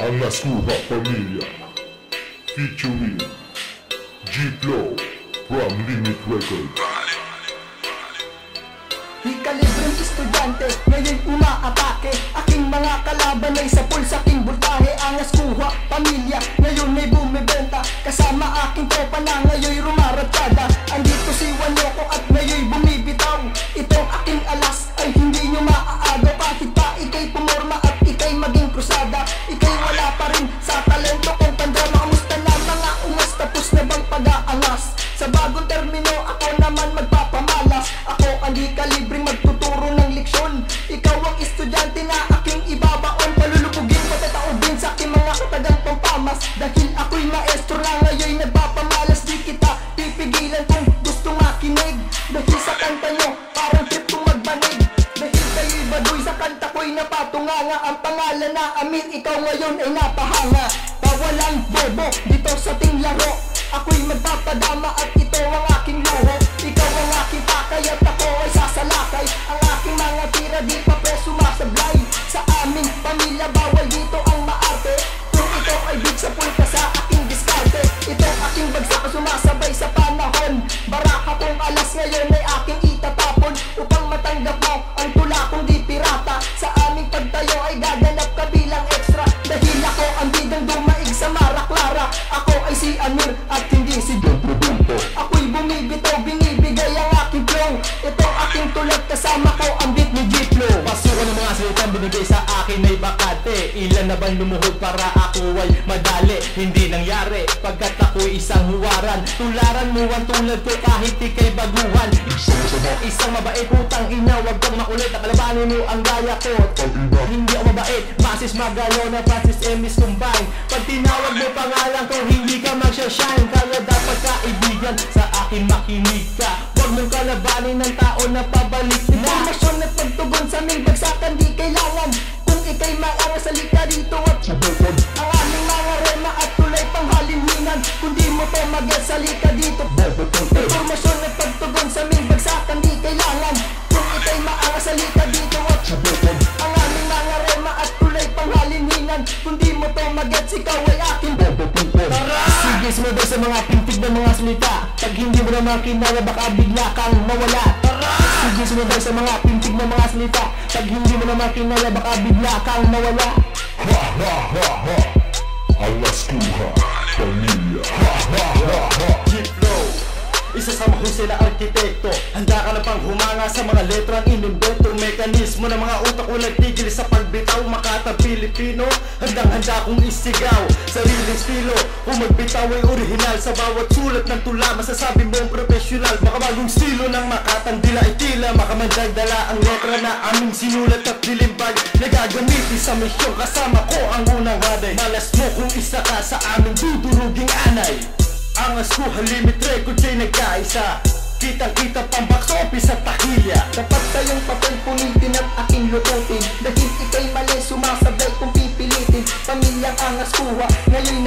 Ang Naskuha Pamilya Featuring G-Flow from Limit Records. Di kalibreng estudyante, ngayon umaatake. Aking mga kalaban ay sa pulsa king voltahe Angas kuha, pamilya, ngayon ay bumibenta. Kasama aking tropa na ngayon rumaratsyada Andito si Wanyoko at ngayon bumibitaw. Itong aking alas ay hindi nyo maaagaw. Kahit pa ikay pumorma at ikay maging krusada pag-aangas Sa bagong termino ako naman magpapamalas. Ako ang di kalibreng magtuturo ng leksyon. Ikaw ang estudyante na aking ibabaon. Palulubugin patatao din sa aking mga katagang pampamas. Dahil ako'y maestro na ngayon nagpapamalas. Di kita pipigilan kung gusto makinig. Dahil sa kanta nyo parang trip kong magbanig. Dahil kayo'y baduy sa kanta ko'y napatunganga. Ang pangalan na Amir ikaw ngayon ay napahanga. Bawalang bobo dito sa ting tira di pa pre sumasablay Sa aming pamilya bawal dito ang maarte. Kung ito ay big sa pulpa sa aking diskarte Ito aking bagsak sumasabay sa panahon. Baraka kong alas ngayon ay aking itatapon Upang matanggap mo ang tula kong di pirata. Sa aming pagtayo ay gaganap ka bilang extra Dahil ako ang bidang dumaig sa Mara Clara Ako ay si Amir at hindi si Don Ako'y kasama ko ang beat ni G-Flow Pasukan ng mga salitang binigay sa akin ay bakate Ilan na bang lumuhod para ako ay madali? Hindi nangyari pagkat ako'y isang huwaran. Tularan mo ang tulad ko kahit ikay baguhan. Isang mabait putang ina Huwag kang makulit Nakalabanin mo ang gaya ko. Hindi ako mabait. Masis Magalo na Francis Emis Tumbang Pag tinawag mo pangalan ko Hindi ka magsashine Kaya dapat kaibigan Sa akin makinig ka. Huwag mong kalabanin ng tao na pabalik salita dito at subukan Ang aming mga rema at tulay pang halinhinan Kung di mo to mag-get salita dito Informasyon at pagtugon sa aming bagsakan di kailangan. Kung ikay maangas salita dito at subukan Ang aming mga rema at tulay pang halinhinan Kung di mo to mag-get ikaw ay aking Sige, sumabay sa mga pintig ng mga salita. Pag hindi mo naman kinaya, baka bigla kang mawala sumabay sa mga pintig ng mga salita. Pag hindi mo naman kinaya, baka bigla kang mawala Ha ha ha ha. Ang Naskuha Pamilya. Ha ha ha ha isa sa mahusay na arkitekto Handa ka na pang humanga sa mga letrang inimbento Mekanismo ng mga utak ko nagtigil sa pagbitaw Makatang Pilipino. Handang handa kong isigaw Sariling estilo Kung magbitaw ay original Sa bawat sulat ng tula Masasabi mong professional Makabagong estilo ng makatang dila ay tila Makamandag dala ang letra na aming sinulat at dilimbag. Nagagamitin sa misyon Kasama ko ang unang haday Malas mo kung isa ka sa aming duduruging anay ang askuhan limit record ay nagkaisa. Kitang-kita pang box office at takilya. Dapat tayong papel punitin at aking lututin. Dahil ikay mali sumasabay kung pipilitin. Pamilyang angas kuha ngayon